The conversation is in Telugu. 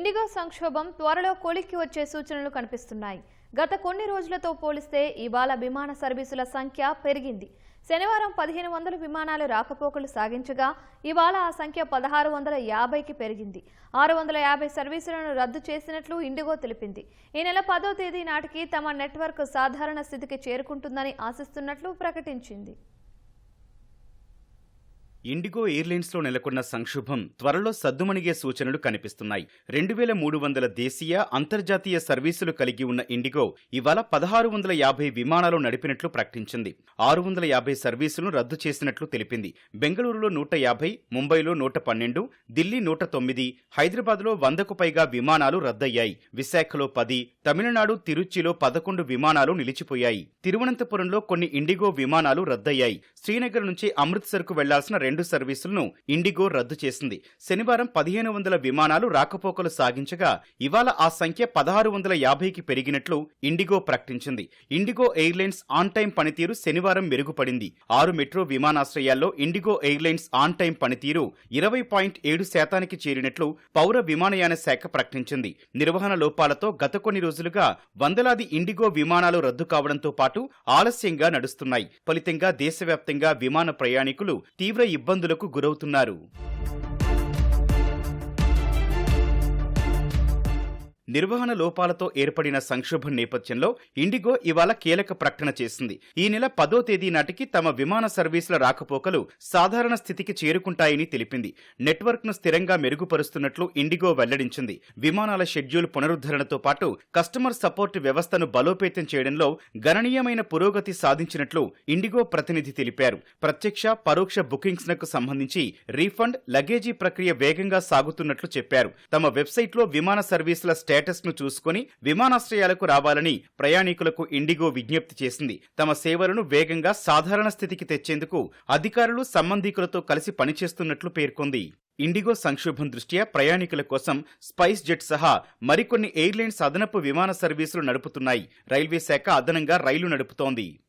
ఇండిగో సంక్షోభం త్వరలో కొలిక్కి వచ్చే సూచనలు కనిపిస్తున్నాయి. గత కొన్ని రోజులతో పోలిస్తే ఇవాళ విమాన సర్వీసుల సంఖ్య పెరిగింది. శనివారం పదిహేను వందల విమానాలు రాకపోకలు సాగించగా ఇవాళ ఆ సంఖ్య పదహారు వందల యాభైకి పెరిగింది. ఆరు వందల యాభై సర్వీసులను రద్దు చేసినట్లు ఇండిగో తెలిపింది. ఈ నెల పదో తేదీ నాటికి తమ నెట్వర్క్ సాధారణ స్థితికి చేరుకుంటుందని ఆశిస్తున్నట్లు ప్రకటించింది. ఇండిగో ఎయిర్లైన్స్లో నెలకొన్న సంక్షోభం త్వరలో సద్దుమణిగే సూచనలు కనిపిస్తున్నాయి. రెండు వేల మూడు వందల దేశీయ అంతర్జాతీయ సర్వీసులు కలిగి ఉన్న ఇండిగో ఇవాళ పదహారు వందల యాభై విమానాలు నడిపినట్లు ప్రకటించింది. ఆరు వందల యాభై సర్వీసులను రద్దు చేసినట్లు తెలిపింది. బెంగళూరులో నూట యాభై ముంబైలో నూట పన్నెండు ఢిల్లీ నూట తొమ్మిది హైదరాబాద్లో వందకు పైగా విమానాలు రద్దయ్యాయి. విశాఖలో పది తమిళనాడు తిరుచిలో పదకొండు విమానాలు నిలిచిపోయాయి. తిరువనంతపురంలో కొన్ని ఇండిగో విమానాలు రద్దయ్యాయి. శ్రీనగర్ నుంచి అమృత్సర్కు వెళ్ళాల్సిన రెండు సర్వీసులను ఇండిగో రద్దు చేసింది. శనివారం పదిహేను వందల విమానాలు రాకపోకలు సాగించగా ఇవాళ ఆ సంఖ్య పదహారు వందల యాభైకి పెరిగినట్లు ఇండిగో ప్రకటించింది. ఇండిగో ఎయిర్లైన్స్ ఆన్ టైం పనితీరు శనివారం మెరుగుపడింది. ఆరు మెట్రో విమానాశ్రయాల్లో ఇండిగో ఎయిర్లైన్స్ ఆన్ టైం పనితీరు ఇరవై పాయింట్ ఏడు శాతానికి చేరినట్లు పౌర విమానయాన శాఖ ప్రకటించింది. నిర్వహణ లోపాలతో గత కొన్ని రోజులుగా వందలాది ఇండిగో విమానాలు రద్దు కావడంతో పాటు ఆలస్యంగా నడుస్తున్నాయి. ఫలితంగా దేశవ్యాప్తంగా విమాన ప్రయాణికులు తీవ్ర ఇబ్బందులకు గురవుతున్నారు. నిర్వహణ లోపాలతో ఏర్పడిన సంక్షోభం నేపథ్యంలో ఇండిగో ఇవాళ కీలక ప్రకటన చేసింది. ఈ నెల పదో తేదీ నాటికి తమ విమాన సర్వీసుల రాకపోకలు సాధారణ స్థితికి చేరుకుంటాయని తెలిపింది. నెట్వర్క్ను స్థిరంగా మెరుగుపరుస్తున్నట్లు ఇండిగో వెల్లడించింది. విమానాల షెడ్యూల్ పునరుద్ధరణతో పాటు కస్టమర్ సపోర్ట్ వ్యవస్థను బలోపేతం చేయడంలో గణనీయమైన పురోగతి సాధించినట్లు ఇండిగో ప్రతినిధి తెలిపారు. ప్రత్యక్ష పరోక్ష బుకింగ్స్ నకు సంబంధించి రీఫండ్ లగేజీ ప్రక్రియ వేగంగా సాగుతున్నట్లు చెప్పారు. తమ వెబ్సైట్లో విమాన సర్వీసుల స్టే ను చూసుకుని విమానాశ్రయాలకు రావాలని ప్రయాణికులకు ఇండిగో విజ్ఞప్తి చేసింది. తమ సేవలను వేగంగా సాధారణ స్థితికి తెచ్చేందుకు అధికారులు సంబంధికులతో కలిసి పనిచేస్తున్నట్లు పేర్కొంది. ఇండిగో సంక్షోభం దృష్ట్యా ప్రయాణికుల కోసం స్పైస్ జెట్ సహా మరికొన్ని ఎయిర్లైన్స్ అదనపు విమాన సర్వీసులు నడుపుతున్నాయి. రైల్వే శాఖ అదనంగా రైలు నడుపుతోంది.